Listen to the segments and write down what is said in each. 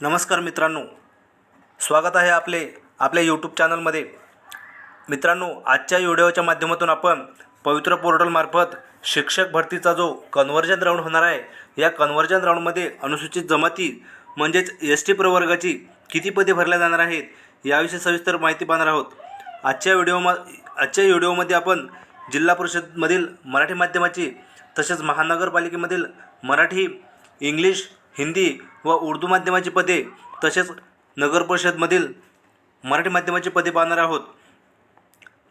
नमस्कार मित्रांनो. स्वागत आहे आपले आपल्या यूट्यूब चॅनलमध्ये मित्रांनो आजच्या व्हिडिओच्या माध्यमातून आपण पवित्र पोर्टलमार्फत शिक्षक भरतीचा जो कन्व्हर्जन राऊंड होणार आहे या कन्व्हर्जन राऊंडमध्ये अनुसूचित जमाती म्हणजेच एस टी प्रवर्गाची किती पदे भरल्या जाणार आहेत याविषयी सविस्तर माहिती पाहणार आहोत. आजच्या व्हिडिओमा आजच्या व्हिडिओमध्ये आपण जिल्हा परिषदमधील मराठी माध्यमाची तसेच महानगरपालिकेमधील मराठी इंग्लिश हिंदी व उर्दू माध्यमाची पदे तसेच नगर परिषदमधील मराठी माध्यमाची पदे पाहणार आहोत.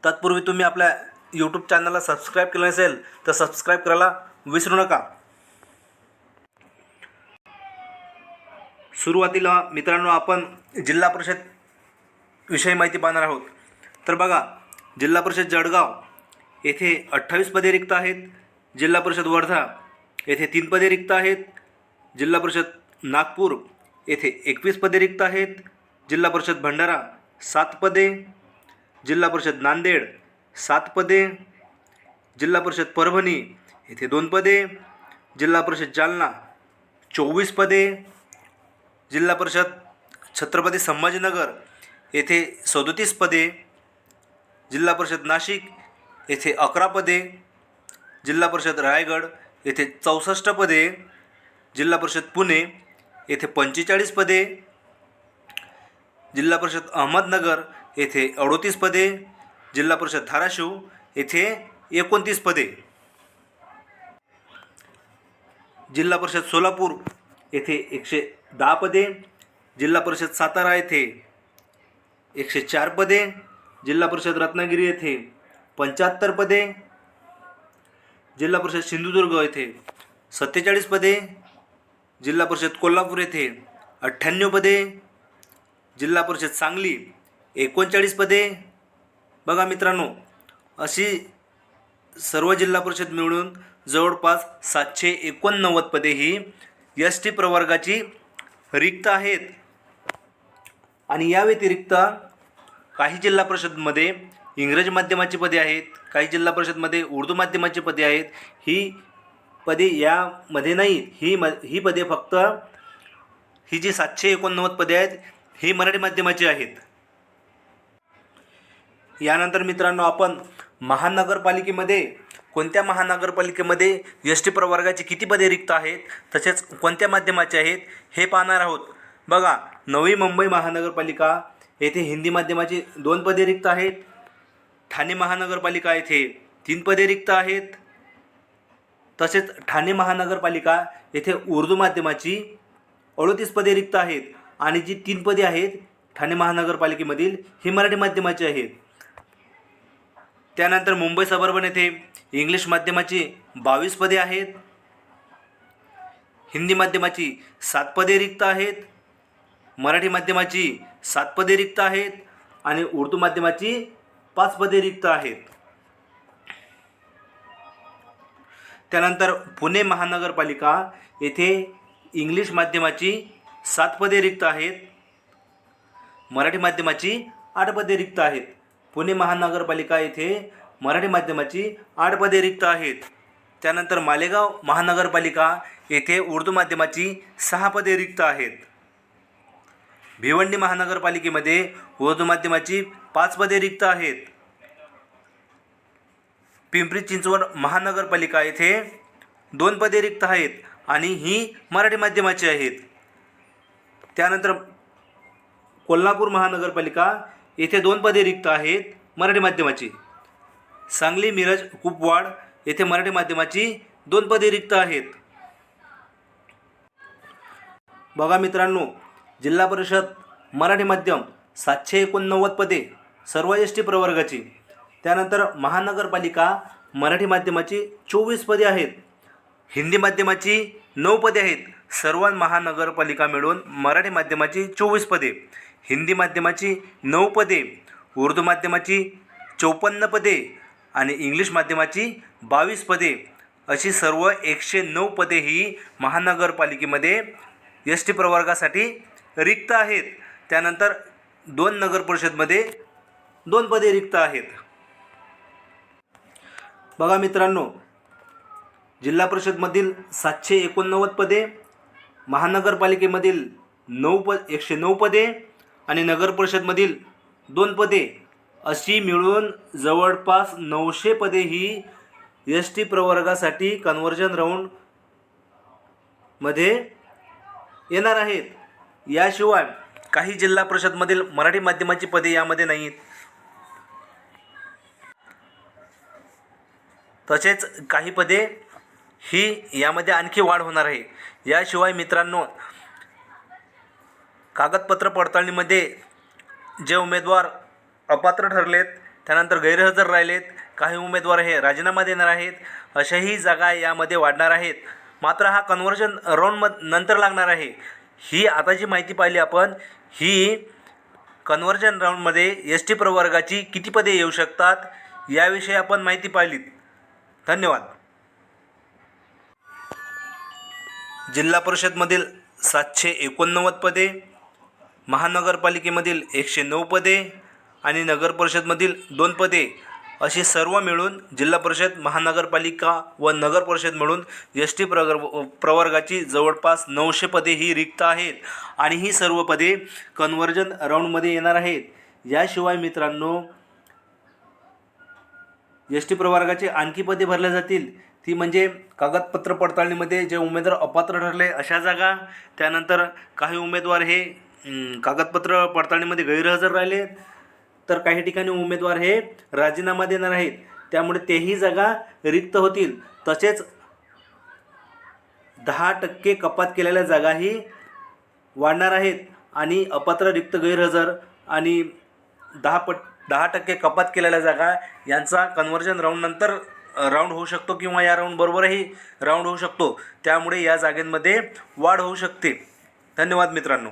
तत्पूर्वी तुम्ही आपल्या यूट्यूब चॅनलला सबस्क्राईब केलं नसेल तर सबस्क्राईब करायला विसरू नका. सुरुवातीला मित्रांनो आपण जिल्हा परिषद विषयी माहिती पाहणार आहोत. तर बघा जिल्हा परिषद जळगाव येथे अठ्ठावीस पदे रिक्त आहेत. जिल्हा परिषद वर्धा येथे तीन पदे रिक्त आहेत. जिल्हा परिषद नागपूर येथे एकवीस पदे रिक्त आहेत. जिल्हा परिषद भंडारा सात पदे. जिल्हा परिषद नांदेड सात पदे. जिल्हा परिषद परभणी येथे दोन पदे. जिल्हा परिषद जालना चोवीस पदे. जिल्हा परिषद छत्रपती संभाजीनगर येथे सदोतीस पदे. जिल्हा परिषद नाशिक येथे अकरा पदे. जिल्हा परिषद रायगड येथे चौसष्ट पदे. जिल्हा परिषद पुणे येथे पंचेचाळीस पदे. जिल्हा परिषद अहमदनगर येथे अडोतीस पदे. जिल्हा परिषद धाराशिव येथे एकोणतीस पदे. जिल्हा परिषद सोलापूर येथे एकशे दहा पदे. जिल्हा परिषद सातारा येथे एकशे चार पदे. जिल्हा परिषद रत्नागिरी येथे पंच्याहत्तर पदे. जिल्हा परिषद सिंधुदुर्ग येथे सत्तेचाळीस पदे. जिल्हा परिषद कोल्हापूर येथे अठ्ठ्याण्णव पदे जिल्हा परिषद सांगली एकोणचाळीस पदे. बघा मित्रांनो अशी सर्व जिल्हा परिषद मिळून जवळपास सातशे एकोणनव्वद पदे ही एस टी प्रवर्गाची रिक्त आहेत. आणि या व्यतिरिक्त काही जिल्हा परिषदमध्ये इंग्रजी माध्यमाची पदे आहेत काही जिल्हा परिषदमध्ये उर्दू माध्यमाची पदे आहेत ही पदे यामध्ये नाही ही म ही पदे फक्त ही जी सातशे एकोणनव्वद पदे आहेत ही मराठी माध्यमाची आहेत. यानंतर मित्रांनो आपण महानगरपालिकेमध्ये कोणत्या महानगरपालिकेमध्ये एस टी प्रवर्गाची किती पदे रिक्त आहेत तसेच कोणत्या माध्यमाचे आहेत हे पाहणार आहोत. बघा नवी मुंबई महानगरपालिका येथे हिंदी माध्यमाची दोन पदे रिक्त आहेत. ठाणे महानगरपालिका येथे तीन पदे रिक्त आहेत. तसेच ठाणे महानगरपालिका येथे उर्दू माध्यमाची अडोतीस पदे रिक्त आहेत आणि जी तीन पदे आहेत ठाणे महानगरपालिकेमधील ही मराठी माध्यमाची आहेत. त्यानंतर मुंबई सबर्बन येथे इंग्लिश माध्यमाची बावीस पदे आहेत. हिंदी माध्यमाची सात पदे रिक्त आहेत. मराठी माध्यमाची सात पदे रिक्त आहेत. आणि उर्दू माध्यमाची पाच पदे रिक्त आहेत. त्यानंतर पुणे महानगरपालिका येथे इंग्लिश माध्यमाची सात पदे रिक्त आहेत. मराठी माध्यमाची आठ पदे रिक्त आहेत. पुणे महानगरपालिका येथे मराठी माध्यमाची आठ पदे रिक्त आहेत. त्यानंतर मालेगाव महानगरपालिका येथे उर्दू माध्यमाची सहा पदे रिक्त आहेत. भिवंडी महानगरपालिकेमध्ये उर्दू माध्यमाची पाच पदे रिक्त आहेत. पिंपरी चिंचवड महानगरपालिका येथे दोन पदे रिक्त आहेत आणि ही मराठी माध्यमाची आहेत. त्यानंतर कोल्हापूर महानगरपालिका येथे दोन पदे रिक्त आहेत मराठी माध्यमाची. सांगली मिरज कुपवाड येथे मराठी माध्यमाची दोन पदे रिक्त आहेत. बघा मित्रांनो जिल्हा परिषद मराठी माध्यम सातशे एकोणनव्वद पदे सर्व एस टी प्रवर्गाची. त्यानंतर महानगरपालिका मराठी माध्यमाची चोवीस पदे आहेत. हिंदी माध्यमाची नऊ पदे आहेत. सर्व महानगरपालिका मिळून मराठी माध्यमाची चोवीस पदे. हिंदी माध्यमाची नऊ पदे. उर्दू माध्यमाची चौपन्न पदे आणि इंग्लिश माध्यमाची बावीस पदे. अशी सर्व एकशे नऊ पदे ही महानगरपालिकेमध्ये एस टी प्रवर्गासाठी रिक्त आहेत. त्यानंतर दोन नगर परिषदमध्ये दोन पदे रिक्त आहेत. बघा मित्रांनो जिल्हा परिषदमधील सातशे एकोणनव्वद पदे महानगरपालिकेमधील नऊ प एकशे नऊ पदे आणि नगर परिषदमधील दोन पदे अशी मिळून जवळपास नऊशे पदे ही एस टी प्रवर्गासाठी कन्व्हर्जन राऊंडमध्ये येणार आहेत. याशिवाय काही जिल्हा परिषदमधील मराठी माध्यमाची पदे यामध्ये नाहीत. तसेच काही पदे ही यामध्ये आणखी वाढ होणार आहे. याशिवाय मित्रांनो कागदपत्र पडताळणीमध्ये जे उमेदवार अपात्र ठरलेत त्यानंतर गैरहजर राहिलेत काही उमेदवार हे राजीनामा देणार आहेत अशाही जागा यामध्ये वाढणार आहेत. मात्र हा कन्व्हर्जन राऊंड नंतर लागणार आहे. ही आता जी माहिती पाहिली आपण ही कन्व्हर्जन राऊंडमध्ये एस टी प्रवर्गाची किती पदे येऊ शकतात याविषयी आपण माहिती पाहिलीत. धन्यवाद. जिल्हा परिषदमधील सातशे एकोणनव्वद पदे महानगरपालिकेमधील एकशे नऊ पदे आणि नगर परिषदमधील दोन पदे अशी सर्व मिळून जिल्हा परिषद महानगरपालिका व नगर परिषद मिळून एस टी प्रगर प्रवर्गाची जवळपास नऊशे पदे ही रिक्त आहेत आणि ही सर्व पदे कन्व्हर्जन राऊंडमध्ये येणार आहेत. याशिवाय मित्रांनो एस टी प्रवर्गाची आणखी पदे भरल्या जातील. ती म्हणजे कागदपत्र पडताळणीमध्ये जे उमेदवार अपात्र ठरले अशा जागा. त्यानंतर काही उमेदवार हे कागदपत्र पडताळणीमध्ये गैरहजर राहिले. तर काही ठिकाणी उमेदवार हे राजीनामा देणार आहेत. त्यामुळे तेही जागा रिक्त होतील. तसेच दहा टक्के कपात केलेल्या जागाही वाढणार आहेत आणि अपात्र रिक्त गैरहजर आणि दहा पट दहा टक्के कपात केलेल्या जागा यांचा कन्व्हर्जन राऊंडनंतर राऊंड होऊ शकतो किंवा या राऊंडबरोबरही राऊंड होऊ शकतो. त्यामुळे या जागेंमध्ये वाढ होऊ शकते. धन्यवाद मित्रांनो.